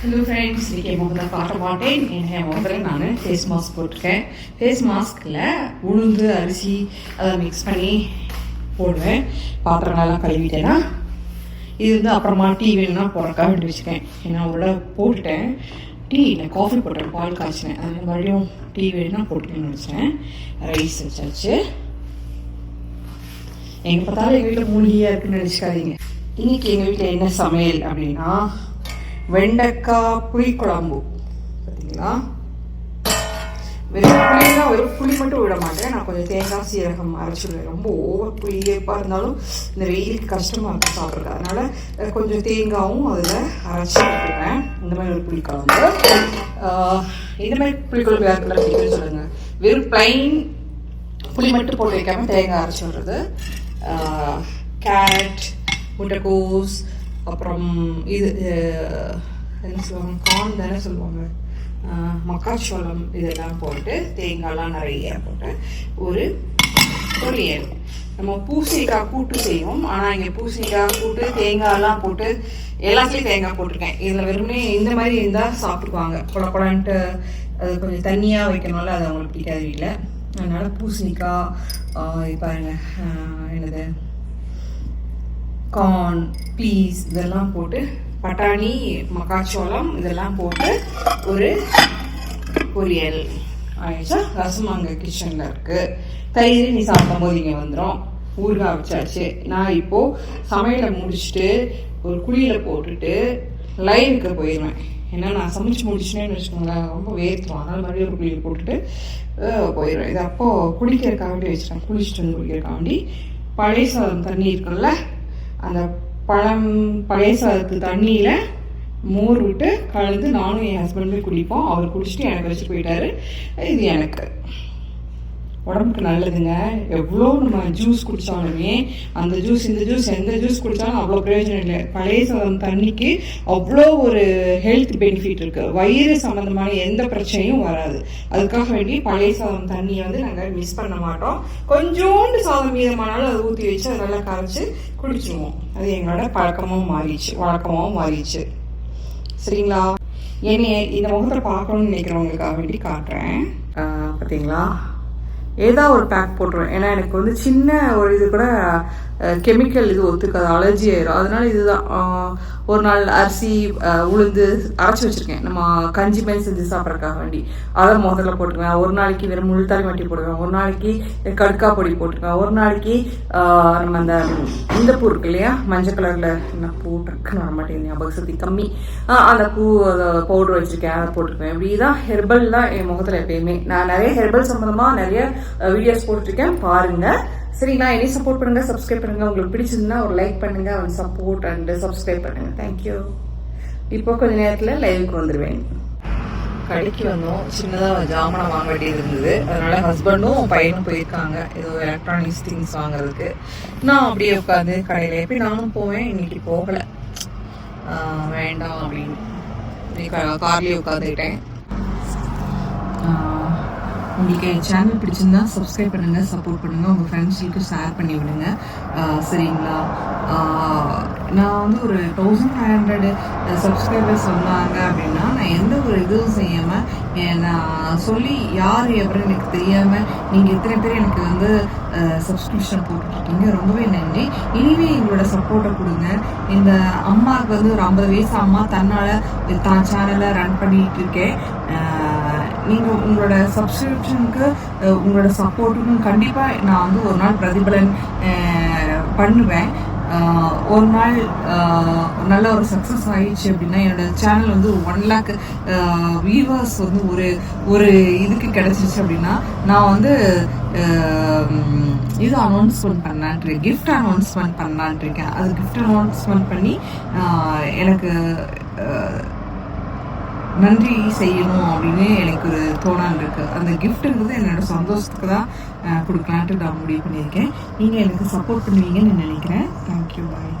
Hello friends இன்றைக்கி முதல்ல முகத்தில் காட்ட மாட்டேன் என் முதல்ல நான் ஃபேஸ் மாஸ்க் போட்டிருக்கேன். ஃபேஸ் மாஸ்கில் உளுந்து அரிசி அதை மிக்ஸ் பண்ணி போடுவேன். பாத்திரங்கள்லாம் கழுவிட்டேன்னா இது வந்து அப்புறமா டீ வேணும்னா போடுறக்காக வேண்டி வச்சுருக்கேன் ஏன்னா உள்ள போட்டுட்டேன். டீ இல்லை காஃபி போட்டேன் பால் காய்ச்சினேன். அதனால் மறுபடியும் டீ வேணும்னா போட்டுக்கணும்னு வச்சேன் ரைஸ் வச்சாச்சு. எங்கே பார்த்தாலும் எங்கள் வீட்டில் மூலிகையாக இருக்குன்னு நினச்சிக்காதீங்க. இன்னைக்கு எங்கள் வீட்டில் என்ன சமையல் அப்படின்னா வெண்டைக்காய் புளிக்குழம்பு பார்த்தீங்களா வெறும் புளியெல்லாம் வெறும் புளி மட்டும் விட மாட்டேன். நான் கொஞ்சம் தேங்காய் சீரகம் அரைச்சிடுவேன் ரொம்ப ஓவர் புளியப்பாக இருந்தாலும் இந்த வெயிலுக்கு கஷ்டமாக இருக்கும் சாப்பிட்றது அதனால் கொஞ்சம் தேங்காயும் அதில் அரைச்சி விட்டுருவேன் இந்த மாதிரி ஒரு புளிக்குழம்பு ஆஹ், இந்த மாதிரி புளிக்குழம்பு யாருக்கெல்லாம் பிடிக்கும்னு சொல்லுங்கள் வெறும் பிளைன் புளி மட்டும் போட்டு வைக்காமல் தேங்காய் அரைச்சி விடுறது. கேரட் முட்டைக்கோஸ் அப்புறம் இது என்ன சொல்லுவாங்க? கார்ன் தானே சொல்லுவாங்க. மக்காச்சோளம் இதெல்லாம் போட்டு தேங்காய்லாம் நிறைய போட்டு ஒரு பொரியல். நம்ம பூசணிக்காய் கூட்டு செய்வோம். ஆனால் இங்கே பூசணிக்காய் கூட்டு தேங்காய்லாம் போட்டு எல்லாத்துலேயும் தேங்காய் போட்டிருக்கேன். இதில் வெறுமனே இந்த மாதிரி இருந்தால் சாப்பிட்டுக்குவாங்க. குழ அது கொஞ்சம் தண்ணியாக வைக்கணும்ல அது அவங்களுக்கு பிடிக்காது வீட்டில் அதனால் பூசணிக்காய் பாருங்கள் பாருங்க என்னது? கார்ன் பீஸ் இதெல்லாம் போட்டு பட்டாணி மக்காச்சோளம் இதெல்லாம் போட்டு ஒரு பொரியல். ஆயிடுச்சா? ரசம் அங்கே கிச்சனில் இருக்குது தயிர் நீ சாப்பிடும் போது இங்கே வந்துடும் ஊறுகாய் வச்சாச்சு நான் இப்போது சமையலை முடிச்சுட்டு ஒரு குழியில் போட்டுட்டு லைவுக்கு போயிடுவேன் ஏன்னா நான் சமைச்சு முடிச்சுனேன்னு வச்சுக்கோங்களேன். ரொம்ப வேர்த்துவோம் அதனால் மறுபடியும் ஒரு குழியில் போட்டுட்டு போயிடுவேன் இது அப்போது குளிக்கிறதுக்காக வேண்டி வச்சுட்டேன். குளிச்சுட்டு வந்து குளிக்கிறதுக்காக வேண்டி பழைய சாதம் தண்ணி இருக்குல்ல அந்த பழம் பழைய சாதத்து தண்ணியில் மோர் விட்டு கலந்து நானும் என் ஹஸ்பண்டும் குடிப்போம். அவர் குடிச்சிட்டு எனக்கு வச்சுட்டு போயிட்டாரு. இது எனக்கு. உடம்புக்கு நல்லதுங்க. எவ்வளோ நம்ம ஜூஸ் குடித்தாலுமே அந்த ஜூஸ் இந்த ஜூஸ் எந்த ஜூஸ் குடித்தாலும் அவ்வளோ பிரயோஜனம் இல்லை. பழைய சாதம் தண்ணிக்கு அவ்வளோ ஒரு ஹெல்த் பெனிஃபிட் இருக்குது வயிறு சம்மந்தமான எந்த பிரச்சனையும் வராது. அதுக்காக வேண்டி பழைய சாதம் தண்ணியை வந்து நாங்கள் மிஸ் பண்ண மாட்டோம். கொஞ்சோண்டு சாதம் மீதமானாலும் அதை ஊற்றி வச்சு அதை நல்லா கரைச்சி குடிச்சிருவோம். அது எங்களோட பழக்கமும் மாறிடுச்சு வழக்கமாகவும் மாறிடுச்சு. சரிங்களா? என்னைய இந்த முகத்தை பார்க்கணும்னு நினைக்கிறவங்களுக்காக வேண்டி காட்டுறேன். பார்த்தீங்களா ஏதாவது ஒரு பேக் போட்டுருவேன். ஏன்னா எனக்கு வந்து சின்ன ஒரு இது கூட கெமிக்கல் இது ஒத்துக்காது அலர்ஜி ஆயிரும். அதனால இதுதான். ஒரு நாள் அரிசி உளுந்து அரைச்சி வச்சிருக்கேன். நம்ம கஞ்சி மாதிரி செஞ்சு சாப்பிட்றதுக்காக வேண்டி. அதை முதல்ல போட்டுக்குவேன். ஒரு நாளைக்கு வெறும் முள்தாரி வட்டி போட்டுக்குவேன். ஒரு நாளைக்கு கடுக்கா பொடி போட்டுக்குவேன். ஒரு நாளைக்கு நம்ம அந்த இந்த பூ இருக்கு இல்லையா? மஞ்சள் கலர்ல என்ன பூ டக்குன்னு வர ஞாபக சக்தி கம்மி. அந்த பூ அதை பவுடர் வச்சிருக்கேன். அதை போட்டுக்குவேன். இப்படிதான் ஹெர்பல் தான் என் முகத்துல எப்பயுமே. நான் நிறைய ஹெர்பல் சம்மந்தமாக நிறைய வீடியோஸ் போட்டுருக்கேன். பாருங்க. சரிங்களா? என்னை சப்போர்ட் பண்ணுங்க சப்ஸ்கிரைப் பண்ணுங்க. உங்களுக்கு பிடிச்சிருந்தா ஒரு லைக் பண்ணுங்க அவன் சப்போர்ட் அண்ட் சப்ஸ்கிரைப் பண்ணுங்க. தேங்க்யூ இப்போ கொஞ்ச நேரத்துல லைவுக்கு வந்துருவேன். கடைக்கு வந்தோம். சின்னதாக ஜாமான் வாங்க வேண்டியது இருந்தது. அதனால ஹஸ்பண்டும் பையனும் போயிருக்காங்க. ஏதோ எலக்ட்ரானிக்ஸ் திங்ஸ் வாங்குறதுக்கு. நான் அப்படியே உட்காந்து கடையில் எப்படி நானும் போவேன் இன்னைக்கு போகலை. வேண்டாம் அப்படின்னு. இன்னைக்கு கார்லேயே உட்காந்துக்கிட்டேன் உங்களுக்கு என் சேனல் பிடிச்சிருந்தா சப்ஸ்கிரைப் பண்ணுங்கள் சப்போர்ட் பண்ணுங்கள் உங்கள் ஃப்ரெண்ட்ஸுக்கு ஷேர் பண்ணி விடுங்க. சரிங்களா? நான் வந்து ஒரு தௌசண்ட் ஃபைவ் ஹண்ட்ரட் சப்ஸ்கிரைபர்ஸ் சொன்னாங்க அப்படின்னா நான் எந்த ஒரு இதுவும் செய்யாமல் நான் சொல்லி யார் எவரும் எனக்கு தெரியாமல் நீங்கள் இத்தனை பேர் எனக்கு வந்து சப்ஸ்கிரிப்ஷன் போட்டுட்ருக்கீங்க. ரொம்பவே நன்றி. இனிமே எங்களோட சப்போர்ட்டை கொடுங்க. இந்த அம்மாவுக்கு வந்து ஒரு ஐம்பது வயசு அம்மா தன்னால் தான் சேனலை ரன் பண்ணிட்டு இருக்கேன். நீங்கள் நீங்க உங்களோட சப்ஸ்கிரிப்ஷனுக்கு உங்களோட சப்போர்ட்டுக்கும் கண்டிப்பா நான் வந்து ஒரு நாள் பிரதிபலன் பண்ணுவேன். ஒரு நாள் நல்ல ஒரு சக்ஸஸ் ஆயிடுச்சு அப்படின்னா என்னோட சேனல் வந்து ஒன் லேக் வியூவர்ஸ் வந்து ஒரு ஒரு இதுக்கு கிடைச்சிச்சு அப்படின்னா நான் வந்து இது அனௌன்ஸ்மெண்ட் பண்ணலான் கிஃப்ட் அனௌன்ஸ்மெண்ட் பண்ணலான் இருக்கேன். அது கிஃப்ட் அனௌன்ஸ்மெண்ட் பண்ணி எனக்கு நன்றி செய்யணும் அப்படின்னு எனக்கு ஒரு தோணான் இருக்கு. அந்த கிஃப்ட்ன்றது என்னோட சந்தோஷத்துக்கு தான் கொடுக்கலான்ட்டு நான் முடிவு பண்ணியிருக்கேன். நீங்கள் எனக்கு சப்போர்ட் பண்ணுவீங்கன்னு நினைக்கிறேன். Thank you bye